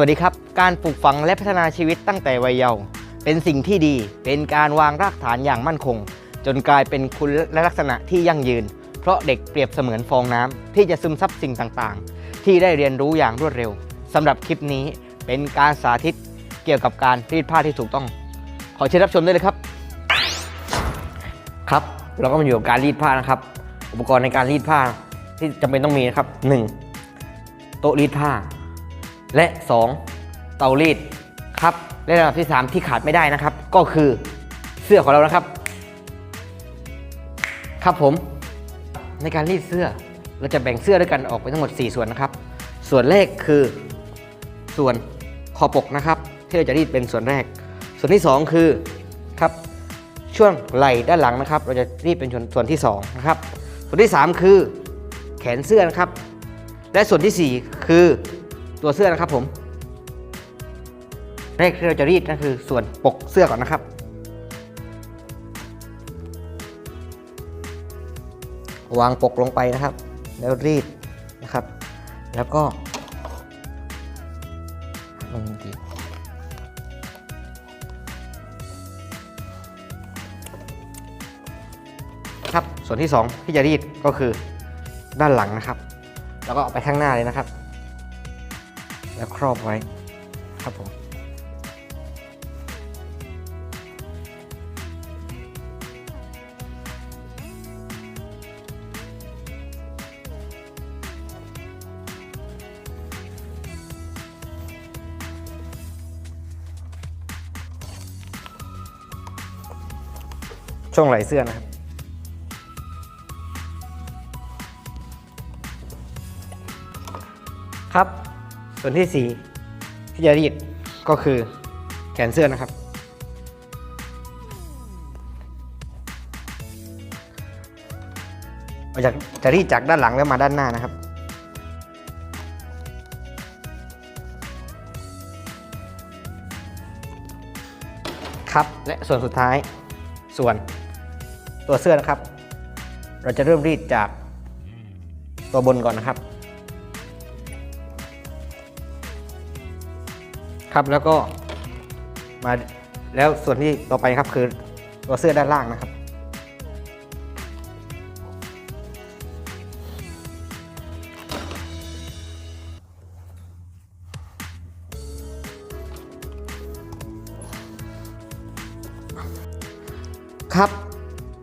วัสดีครับ การปลูกฝังและพัฒนาชีวิตตั้งแต่วัยเยาว์เป็นสิ่งที่ดี เป็นการวางรากฐานอย่างมั่นคง จนกลายเป็นคุณและลักษณะที่ยั่งยืน เพราะเด็กเปรียบเสมือนฟองน้ำที่จะซึมซับสิ่งต่างๆ ที่ได้เรียนรู้อย่างรวดเร็วสำหรับคลิปนี้เป็นการสาธิตเกี่ยวกับการรีดผ้าที่ถูกต้อง ขอเชิญรับชมได้เลยครับ ครับ เราก็มาอยู่กับการรีดผ้านะครับ อุปกรณ์ในการรีดผ้าที่จำเป็นต้องมีนะครับ 1. โต๊ะรีดผ้า และ 2. เตารีดครับและระดับที่ 3 ที่ขาดไม่ได้นะครับ ก็คือเสื้อของเรานะครับ ครับผมในการรีดเสื้อเราจะแบ่งเสื้อด้วยกันออกเป็นทั้งหมด 4 ส่วนนะครับ ส่วนแรกคือส่วนคอปกนะครับ ที่เราจะรีดเป็นส่วนแรก ส่วนที่ 2 คือครับช่วงไหล่ด้านหลังนะครับ เราจะรีดเป็นส่วนส่วนที่ 2 นะครับ ส่วนที่ 3 คือแขนเสื้อนะครับ และส่วนทีสี่4 คือ ตัวเสื้อนะครับผมแรกที่เราจะรีดนั่นคือส่วนปกเสื้อก่อนนะครับ วางปกลงไปนะครับ แล้วรีดนะครับ แล้วก็ลงดีครับส่วนที่ 2 ที่จะรีดก็คือด้านหลังนะครับ แล้วก็เอาไปข้างหน้าเลยนะครับ แล้วครอบไว้ครับผมช่วงไหลเสื้อนะครับ ครับ ส่วนที่ 4 ที่จะรีดก็คือแขนเสื้อนะครับ เราจะจะรีดจากด้านหลังแล้วมาด้านหน้านะครับ ครับและส่วนสุดท้ายส่วนตัวเสื้อนะครับ เราจะเริ่มรีดจากตัวบนก่อนนะครับ ครับแล้วก็มาแล้วส่วนที่ต่อไปครับคือตัวเสื้อด้านล่างนะครับ ครับ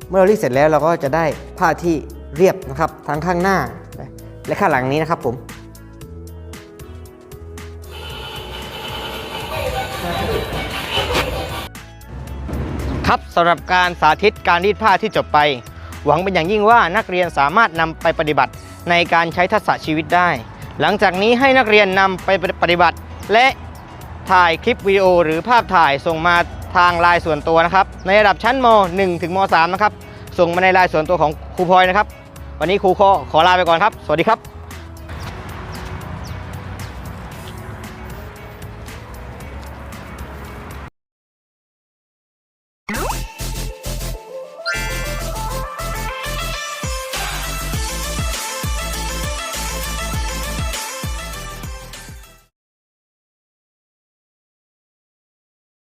เมื่อเรารีดเสร็จแล้วเราก็จะได้ผ้าที่เรียบนะครับทั้งข้างหน้าและข้างหลังนี้นะครับผม ครับสำหรับการสาธิตการรีดผ้าที่จบไป หวังเป็นอย่างยิ่งว่านักเรียนสามารถนำไปปฏิบัติในการใช้ทักษะชีวิตได้ หลังจากนี้ให้นักเรียนนำไปปฏิบัติ และถ่ายคลิปวิดีโอหรือภาพถ่ายส่งมาทางไลน์ส่วนตัวนะครับ ในระดับชั้นม 1 ถึงม 3 นะครับ ส่งมาในไลน์ส่วนตัวของครูพลอยนะครับ วันนี้ครูขอขอลาไปก่อนครับ สวัสดีครับ